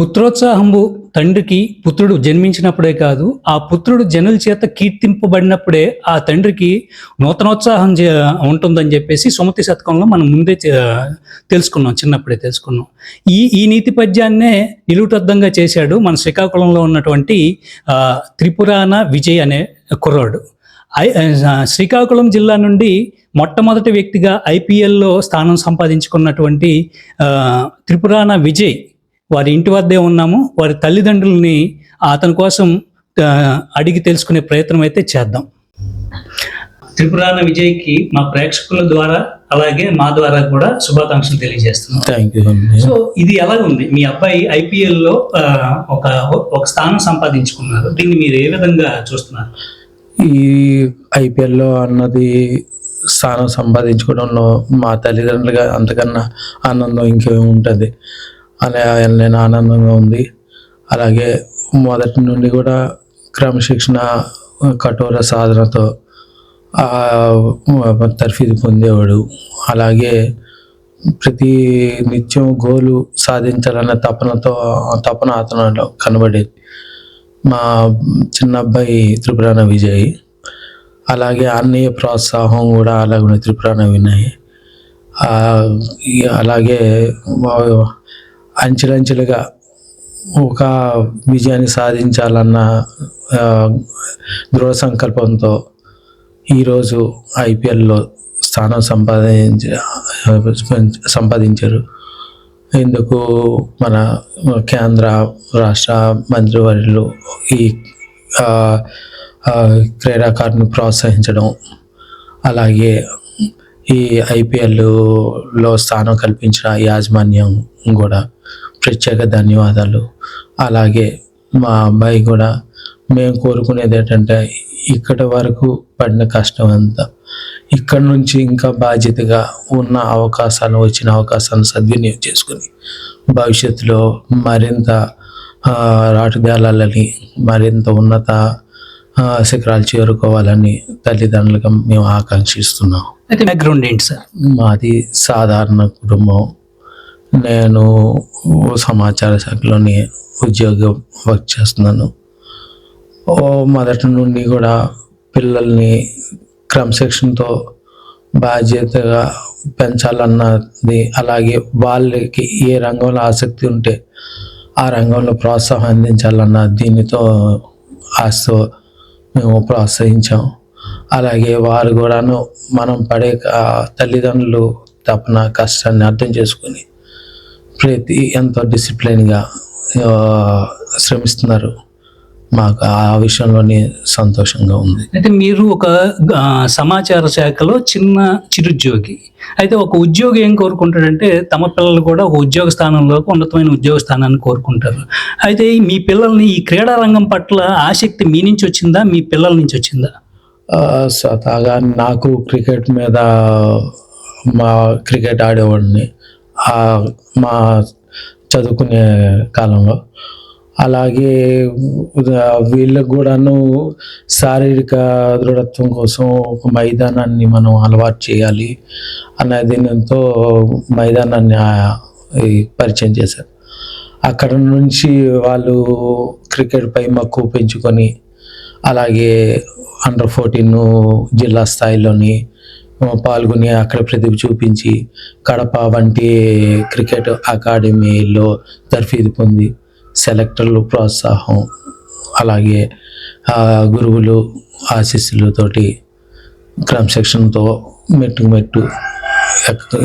పుత్రోత్సాహంబు తండ్రికి పుత్రుడు జన్మించినప్పుడే కాదు ఆ పుత్రుడు జనుల చేత కీర్తింపబడినప్పుడే ఆ తండ్రికి నూతనోత్సాహం చే- ఉంటుందని చెప్పేసి సుమతి శతకంలో మనం ముందే తెలుసుకున్నాం చిన్నప్పుడే తెలుసుకున్నాం. ఈ ఈ నీతి పద్యాన్నే నిలుటద్దంగా చేశాడు మన శ్రీకాకుళంలో ఉన్నటువంటి త్రిపురాణ త్రిపురాన విజయ్ అనే కుర్రాడు. శ్రీకాకుళం జిల్లా నుండి మొట్టమొదటి వ్యక్తిగా ఐపీఎల్లో స్థానం సంపాదించుకున్నటువంటి త్రిపురాణ త్రిపురాన విజయ్ వారి ఇంటి వద్దే ఉన్నాము. వారి తల్లిదండ్రుల్ని అతని కోసం అడిగి తెలుసుకునే ప్రయత్నం అయితే చేద్దాం. త్రిపురాన విజయ్కి మా ప్రేక్షకుల ద్వారా అలాగే మా ద్వారా కూడా శుభాకాంక్షలు తెలియజేస్తున్నాం. థ్యాంక్ యూ సో ఇది ఎలా ఉంది మీ అబ్బాయి ఐపీఎల్లో ఆ, ఒక ఒక స్థానం సంపాదించుకున్నారు. దీన్ని మీరు ఏ విధంగా చూస్తున్నారు? ఈ ఐపీఎల్లో అన్నది స్థానం సంపాదించుకోవడంలో మా తల్లిదండ్రులుగా అంతకన్నా ఆనందం ఇంకేమి ఉంటుంది అలా నేను ఆనందంగా ఉంది. అలాగే మొదటి నుండి కూడా క్రమశిక్షణ కఠోర సాధనతో తర్ఫీదు పొందేవాడు. అలాగే ప్రతి నిత్యం గోలు సాధించాలన్న తపనతో తపన అతను కనబడేది మా చిన్న అబ్బాయి త్రిపురాణ విజయ్. అలాగే అన్నయ్య ప్రోత్సాహం కూడా అలాగే త్రిపురాణ వినయ్. అలాగే అంచెలంచెలుగా ఒక విజయాన్ని సాధించాలన్న దృఢ సంకల్పంతో ఈరోజు ఐపీఎల్లో స్థానం సంపాదించ సంపాదించారు. ఇందుకు మన కేంద్ర రాష్ట్ర మంత్రివర్యులు ఈ క్రీడాకారుని ప్రోత్సహించడం అలాగే ఈ ఐపీఎల్లో స్థానం కల్పించిన యాజమాన్యం కూడా ప్రత్యేక ధన్యవాదాలు. అలాగే మా అబ్బాయి కూడా మేము కోరుకునేది ఏంటంటే ఇక్కడి వరకు పడిన కష్టం అంతా ఇక్కడ నుంచి ఇంకా బాధ్యతగా ఉన్న అవకాశాలు వచ్చిన అవకాశాలను సద్వినియోగం చేసుకుని భవిష్యత్తులో మరింత రాటుదేలాలని మరింత ఉన్నత శిఖరాలు చేరుకోవాలని తల్లిదండ్రులుగా మేము ఆకాంక్షిస్తున్నాం. అయితే బ్యాక్గ్రౌండ్ ఏంటి సార్ మాది సాధారణ కుటుంబం. నేను సమాచార శాఖలోని ఉద్యోగం వర్క్ చేస్తున్నాను. ఓ మొదటి నుండి కూడా పిల్లల్ని క్రమశిక్షణతో బాధ్యతగా పెంచాలన్నది అలాగే వాళ్ళకి ఏ రంగంలో ఆసక్తి ఉంటే ఆ రంగంలో ప్రోత్సాహం అందించాలన్న దీనితో ఆశతో మేము ప్రోత్సహించాం. అలాగే వారు కూడాను మనం పడే తల్లిదండ్రులు తపన కష్టాన్ని అర్థం చేసుకొని ప్రతి ఎంతో డిసిప్లిన్గా శ్రమిస్తున్నారు. మాకు ఆ విషయంలోనే సంతోషంగా ఉంది. అయితే మీరు ఒక సమాచార శాఖలో చిన్న చిరుద్యోగి. అయితే ఒక ఉద్యోగి ఏం కోరుకుంటాడంటే తమ పిల్లలు కూడా ఒక ఉద్యోగ స్థానంలోకి ఉన్నతమైన ఉద్యోగ స్థానాన్ని కోరుకుంటారు. అయితే మీ పిల్లల్ని ఈ క్రీడా రంగం పట్ల ఆసక్తి మీ నుంచి వచ్చిందా మీ పిల్లల నుంచి వచ్చిందా? స్వతహాగా నాకు క్రికెట్ మీద మా క్రికెట్ ఆడేవాడిని. ఆ, మా చదువుకునే కాలంలో అలాగే వీళ్ళకు కూడాను శారీరక దృఢత్వం కోసం ఒక మైదానాన్ని మనం అలవాటు చేయాలి అనే దీనితో మైదానాన్ని పరిచయం చేశారు. అక్కడ నుంచి వాళ్ళు క్రికెట్పై మక్కువ పెంచుకొని అలాగే అండర్ ఫోర్టీన్ జిల్లా స్థాయిలోని పాల్గొని అక్కడ ప్రతిభ చూపించి కడప వంటి క్రికెట్ అకాడమీలో తర్ఫీదు పొంది సెలెక్టర్లు ప్రోత్సాహం అలాగే గురువులు ఆశీస్సులతోటి క్రమశిక్షణతో మెట్టు మెట్టు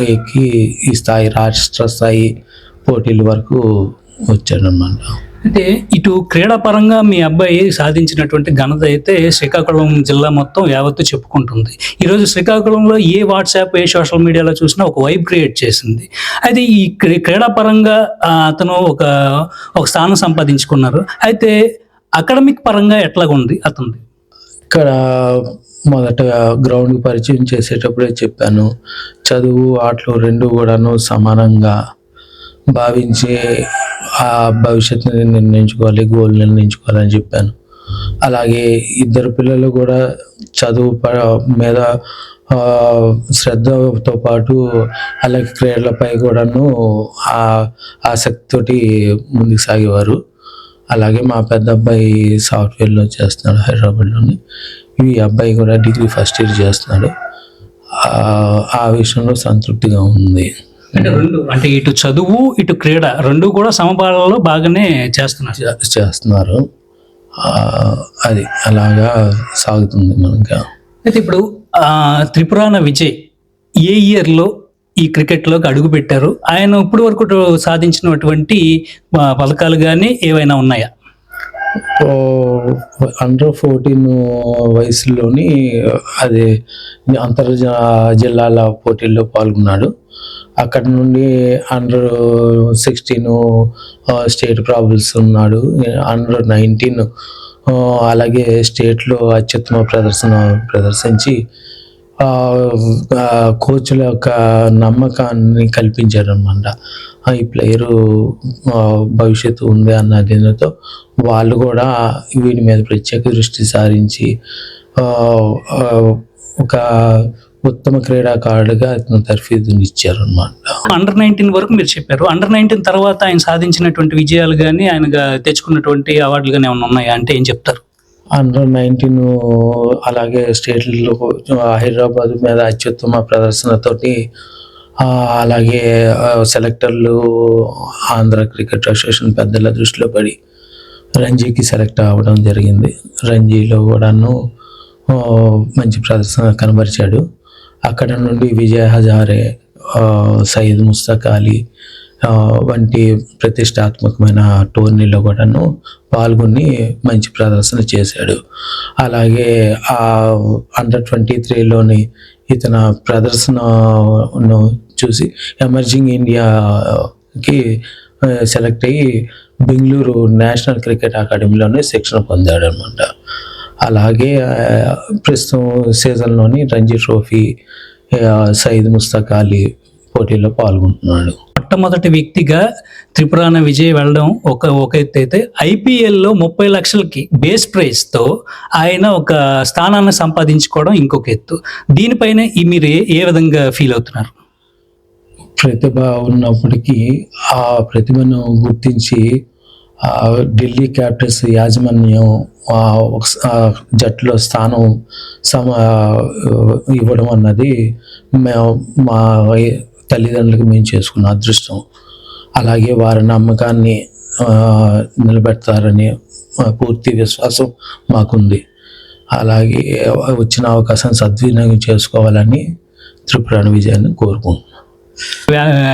ఎక్కి ఈ స్థాయి రాష్ట్ర స్థాయి పోటీల వరకు వచ్చాడనమాట అయితే ఇటు క్రీడాపరంగా మీ అబ్బాయి సాధించినటువంటి ఘనత అయితే శ్రీకాకుళం జిల్లా మొత్తం యావత్తు చెప్పుకుంటుంది. ఈరోజు శ్రీకాకుళంలో ఏ వాట్సాప్ ఏ సోషల్ మీడియాలో చూసినా ఒక వైబ్ క్రియేట్ చేసింది. అయితే ఈ క్రీ- క్రీడాపరంగా అతను ఒక ఒక స్థానం సంపాదించుకున్నారు. అయితే అకాడమిక్ పరంగా ఎట్లాగుంది అతనిది? ఇక్కడ మొదటగా గ్రౌండ్కి పరిచయం చేసేటప్పుడే చెప్పాను. చదువు ఆటలు రెండు కూడాను సమానంగా భావించే ఆ భవిష్యత్తుని నిర్ణయించుకోవాలి గోల్ నిర్ణయించుకోవాలని చెప్పాను. అలాగే ఇద్దరు పిల్లలు కూడా చదువు మీద శ్రద్ధతో పాటు అలాగే క్రీడలపై కూడాను ఆ ఆసక్తితోటి ముందుకు సాగేవారు. అలాగే మా పెద్ద అబ్బాయి సాఫ్ట్వేర్లో చేస్తున్నాడు హైదరాబాద్లోని. ఈ అబ్బాయి కూడా డిగ్రీ ఫస్ట్ ఇయర్ చేస్తున్నాడు. ఆ విషయంలో సంతృప్తిగా ఉంది. అంటే రెండు అంటే ఇటు చదువు ఇటు క్రీడ రెండు కూడా సమపాలలో బాగానే చేస్తున్నారు. చేస్తున్నారు. అది అలాగా సాగుతుంది మనకి అయితే ఇప్పుడు ఆ, త్రిపురాన విజయ్ ఏ ఇయర్లో ఈ క్రికెట్లోకి అడుగు పెట్టారు ఆయన ఇప్పటి వరకు సాధించినటువంటి పథకాలు కానీ ఏవైనా ఉన్నాయా? అండర్ ఫోర్టీన్ వయసులోని అదే అంతర్జా జిల్లాల పోటీల్లో పాల్గొన్నాడు. అక్కడ నుండి అండర్ సిక్స్టీన్ స్టేట్ ప్రాబ్లమ్స్ ఉన్నాడు. అండర్ నైన్టీన్ uh, అలాగే స్టేట్లో అత్యుత్తమ ప్రదర్శన ప్రదర్శించి uh, uh, కోచ్ల యొక్క నమ్మకాన్ని కల్పించారనమాట ఆ, ఈ ప్లేయరు భవిష్యత్తు ఉంది అన్న దీనితో వాళ్ళు కూడా వీడి మీద ప్రత్యేక దృష్టి సారించి ఒక ఉత్తమ క్రీడాకారుడిగా అతను తర్ఫీదుని ఇచ్చారనమాట అండర్ నైన్టీన్ వరకు మీరు చెప్పారు. అండర్ నైన్టీన్ తర్వాత ఆయన సాధించినటువంటి విజయాలు కానీ ఆయన తెచ్చుకున్నటువంటి అవార్డులు కానీ ఏమైనా ఉన్నాయా? అంటే ఏం చెప్తారు? అండర్ నైన్టీన్ అలాగే స్టేట్లో హైదరాబాద్ మీద అత్యుత్తమ ప్రదర్శనతోటి అలాగే సెలెక్టర్లు ఆంధ్ర క్రికెట్ అసోసియేషన్ పెద్దల దృష్టిలో పడి రంజీకి సెలెక్ట్ అవ్వడం జరిగింది. రంజీలో కూడాను మంచి ప్రదర్శన కనబరిచాడు. అక్కడ నుండి విజయ్ హజారే సయ్యద్ సయీద్ ముస్తక్ అలీ వంటి ప్రతిష్టాత్మకమైన టోర్నీలో కూడాను పాల్గొని మంచి ప్రదర్శన చేశాడు. అలాగే ఆ అండర్ ట్వంటీ త్రీలోని ఇతన ప్రదర్శనను చూసి ఎమర్జింగ్ ఇండియాకి సెలెక్ట్ అయ్యి బెంగళూరు నేషనల్ క్రికెట్ అకాడమీలోనే శిక్షణ పొందాడు అనమాట అలాగే ప్రస్తుతం సీజన్లోని రంజీ ట్రోఫీ సయీద్ ముస్తక్ అలీ పోటీలో పాల్గొంటున్నాడు. మొట్టమొదటి వ్యక్తిగా త్రిపురాన విజయ్ వెళ్ళడం ఒక ఒక ఎత్తు అయితే ఐపీఎల్లో ముప్పై లక్షలకి బేస్ ప్రైస్తో ఆయన ఒక స్థానాన్ని సంపాదించుకోవడం ఇంకొక ఎత్తు. దీనిపైన మీరు ఏ- విధంగా ఫీల్ అవుతున్నారు? ప్రతిభ ఉన్నప్పటికీ ఆ ప్రతిభను గుర్తించి ఢిల్లీ క్యాపిటల్స్ యాజమాన్యం ఒక జట్టులో స్థానం సమ ఇవ్వడం అన్నది మేము మా తల్లిదండ్రులకు మేము చేసుకున్న అదృష్టం. అలాగే వారి నమ్మకాన్ని నిలబెడతారని పూర్తి విశ్వాసం మాకుంది. అలాగే వచ్చిన అవకాశాన్ని సద్వినియోగం చేసుకోవాలని త్రిపురాణ విజయాన్ని కోరుకుంటున్నాను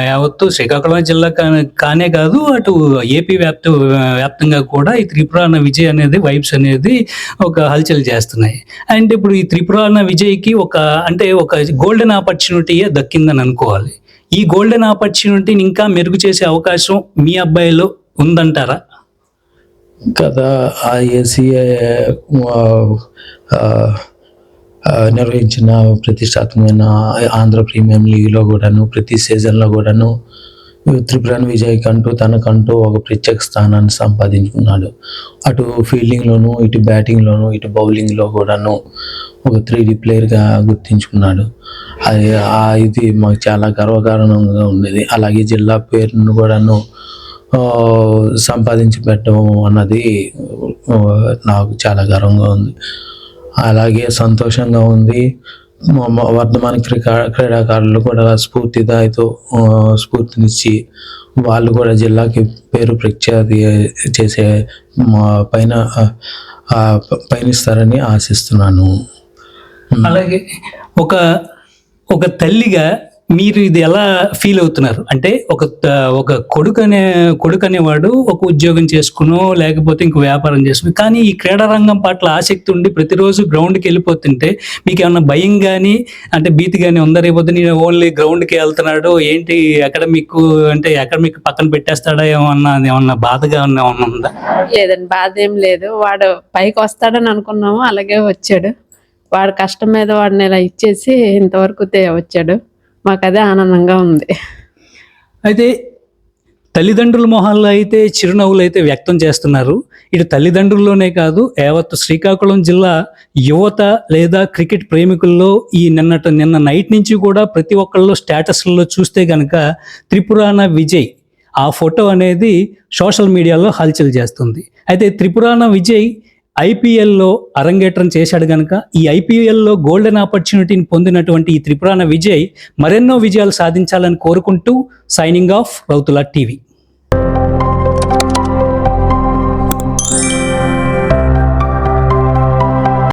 యావత్తు శ్రీకాకుళం జిల్లా కా- కానే కాదు అటు ఏపీ వ్యాప్త వ్యాప్తంగా కూడా ఈ త్రిపురాన విజయ్ అనేది వైబ్స్ అనేది ఒక హల్చల్ చేస్తున్నాయి. అండ్ ఇప్పుడు ఈ త్రిపురాన విజయ్కి ఒక అంటే ఒక గోల్డెన్ ఆపర్చునిటీయే దక్కిందని అనుకోవాలి. ఈ గోల్డెన్ ఆపర్చునిటీని ఇంకా మెరుగు చేసే అవకాశం మీ అబ్బాయిలో ఉందంటారా? కదా ఆ ఏసీఏ నిర్వహించిన ప్రతిష్టాత్మకమైన ఆంధ్ర ప్రీమియం లీగ్లో కూడాను ప్రతి సీజన్లో కూడాను త్రిపురాన్ విజయ్ కంటూ తనకంటూ ఒక ప్రత్యేక స్థానాన్ని సంపాదించుకున్నాడు. అటు ఫీల్డింగ్లోను ఇటు బ్యాటింగ్లోను ఇటు బౌలింగ్లో కూడాను ఒక త్రీ డి ప్లేయర్గా గుర్తించుకున్నాడు. అది ఆ ఇది మాకు చాలా గర్వకారణంగా ఉండేది. అలాగే జిల్లా పేరును కూడాను సంపాదించి పెట్టడం అన్నది నాకు చాలా గర్వంగా ఉంది. అలాగే సంతోషంగా ఉంది. వర్ధమాన క్రీడా క్రీడాకారులు కూడా స్ఫూర్తిదాయతో స్ఫూర్తినిచ్చి వాళ్ళు కూడా జిల్లాకి పేరు ప్రఖ్యాతి చేసే మా పైన పయనిస్తారని ఆశిస్తున్నాను. అలాగే ఒక ఒక తల్లిగా మీరు ఇది ఎలా ఫీల్ అవుతున్నారు? అంటే ఒక ఒక కొడుకు అనే కొడుకు అనేవాడు ఒక ఉద్యోగం చేసుకునో లేకపోతే ఇంక వ్యాపారం చేసుకుని కానీ ఈ క్రీడా రంగం పట్ల ఆసక్తి ఉండి ప్రతిరోజు గ్రౌండ్కి వెళ్ళిపోతుంటే మీకు ఏమన్నా భయం కానీ అంటే భీతి కానీ ఉందా? రేపొద్దు నేను ఓన్లీ గ్రౌండ్కి వెళ్తున్నాడు ఏంటి అకాడమిక్ అంటే అకాడమిక్ పక్కన పెట్టేస్తాడా ఏమన్నా ఏమన్నా బాధగా ఏమన్నా ఉందా? లేదండి బాధ ఏం లేదు. వాడు పైకి వస్తాడని అనుకున్నాము అలాగే వచ్చాడు. వాడు కష్టం మీద వాడిని ఇలా ఇచ్చేసి ఇంతవరకు వచ్చాడు. మాకు అదే ఆనందంగా ఉంది. అయితే తల్లిదండ్రుల మొహాల్లో అయితే చిరునవ్వులు అయితే వ్యక్తం చేస్తున్నారు. ఇటు తల్లిదండ్రుల్లోనే కాదు యావత్ శ్రీకాకుళం జిల్లా యువత లేదా క్రికెట్ ప్రేమికుల్లో ఈ నిన్నట నిన్న నైట్ నుంచి కూడా ప్రతి ఒక్కళ్ళు స్టేటస్లలో చూస్తే గనక త్రిపురాణ విజయ్ ఆ ఫోటో అనేది సోషల్ మీడియాలో హల్చల్ చేస్తుంది. అయితే త్రిపురాణ విజయ్ ఐపీఎల్లో అరంగేట్రం చేశాడు గనక ఈ ఐపీఎల్లో గోల్డెన్ ఆపర్చునిటీని పొందినటువంటి ఈ త్రిపురాణ విజయ్ మరెన్నో విజయాలు సాధించాలని కోరుకుంటూ సైనింగ్ ఆఫ్ రౌతుల టీవీ.